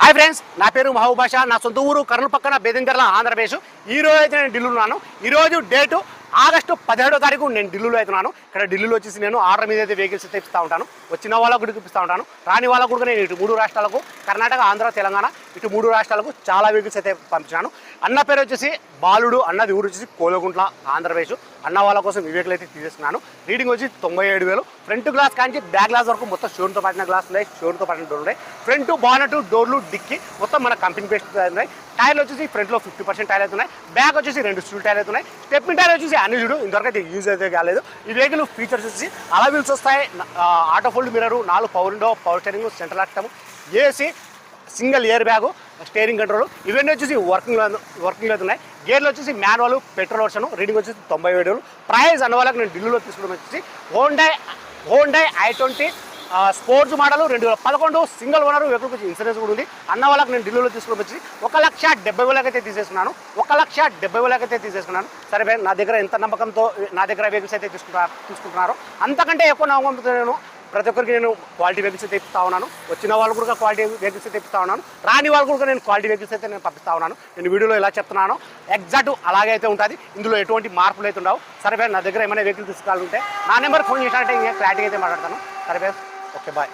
Hi friends నా పేరు మహబూబ్ బాషా నా సొంత ఊరు కర్నూలు పక్కన బేదంగర్ల ఆంధ్రప్రదేశ్. ఈ రోజు అయితే నేను ఢిల్లీలో ఉన్నాను. ఈరోజు డేటు ఆగస్టు పదిహేడో తారీఖు నేను ఢిల్లీలో అవుతున్నాను. ఇక్కడ ఢిల్లీలో వచ్చేసి నేను ఆర్డర్ మీద అయితే వెహికల్స్ అయితే ఇస్తూ ఉంటాను. వచ్చిన వాళ్ళకు కూడా ఇప్పిస్తూ ఉంటాను. రాని వాళ్ళకు కూడా నేను ఇటు మూడు రాష్ట్రాలకు కర్ణాటక ఆంధ్ర తెలంగాణ ఇటు మూడు రాష్ట్రాలకు చాలా వెహికల్స్ అయితే పంపించాను అన్న పేరు వచ్చేసి బాలుడు అన్నది ఊరు వచ్చేసి కోలగుంట్ల ఆంధ్రప్రదేశ్. అన్న వాళ్ళ కోసం వివేకులు అయితే తీసేస్తున్నాను రీడింగ్ వచ్చి తొంభై ఏడు వేలు. ఫ్రంట్ గ్లాస్ కానీ బ్యాక్ గ్లాస్ వరకు మొత్తం షోర్తో పట్టిన గ్లాస్ ఉన్నాయి షోర్తో పట్టిన డోర్ ఉన్నాయి. ఫ్రంట్ బానట్ డోర్లు డిక్కి మొత్తం మన కంపెనీ పేస్ట్ ఉన్నాయి. టైర్లు వచ్చేసి ఫ్రంట్లో ఫిఫ్టీ పర్సెంట్ టైర్ అవుతున్నాయి బ్యాక్ వచ్చేసి రెండు స్టూల్ టైర్ అవుతున్నాయి స్టెప్ని టైర్ వచ్చేసి అన్ని చూడు ఇంతవరకు అయితే యూజ్ అయితే కాలేదు. ఈ వెహికల్ ఫీచర్స్ వచ్చేసి అలా వీల్స్ వస్తాయి. ఆటో ఫోల్డ్ మిరరు నాలుగు power window power steering central lactam AC single airbag steering control ఇవన్నీ వచ్చేసి వర్కింగ్ వర్కింగ్ అవుతున్నాయి గేర్లు వచ్చేసి మాన్యువల్ పెట్రోల్ వర్షన్ రీడింగ్ వచ్చేసి తొంభై ఏడు ప్రైస్ అన్న వాళ్ళకి నేను ఢిల్లీలో తీసుకోవడం వచ్చేసి Hyundai Hyundai I twenty sports model రెండు వేల పదకొండు సింగిల్ ఓనర్ ఎక్కడికి వచ్చి ఇన్సూరెన్స్ కూడా ఉంది. అన్న వాళ్ళకి నేను ఢిల్లీలో తీసుకుని వచ్చి ఒక లక్ష డెబ్బై వేలకైతే తీసేసుకున్నాను. ఒక లక్ష డెబ్బై వేలకైతే తీసేసుకున్నాను. సరే నా దగ్గర ఎంత నమ్మకంతో నా దగ్గర వెహికల్స్ అయితే తీసుకుంటా తీసుకుంటున్నారో? అంతకంటే ఎక్కువ నమ్మకంతో నేను ప్రతి ఒక్కరికి నేను క్వాలిటీ వెహికల్స్ అయితే ఇస్తా ఉన్నాను. వచ్చిన వాళ్ళు కూడా క్వాలిటీ వెహికల్స్ అయితే ఇస్తా ఉన్నాను. రాని వాళ్ళు కూడా నేను క్వాలిటీ వెహికల్స్ అయితే నేను పంపిస్తా ఉన్నాను. నేను వీడియోలో ఎలా చెప్తున్నాను. ఎగ్జాక్ట్ అలాగే అయితే ఉంటుంది. ఇందులో ఎటువంటి మార్పులు అయితే ఉండవు. సరే నా దగ్గర ఏమైనా వెహికల్ తీసుకోవాలంటే నా నెంబర్ ఫోన్ చేసినట్టే ఇంకా క్లారిటీ అయితే మాట్లాడతాను. సరే Okay, bye.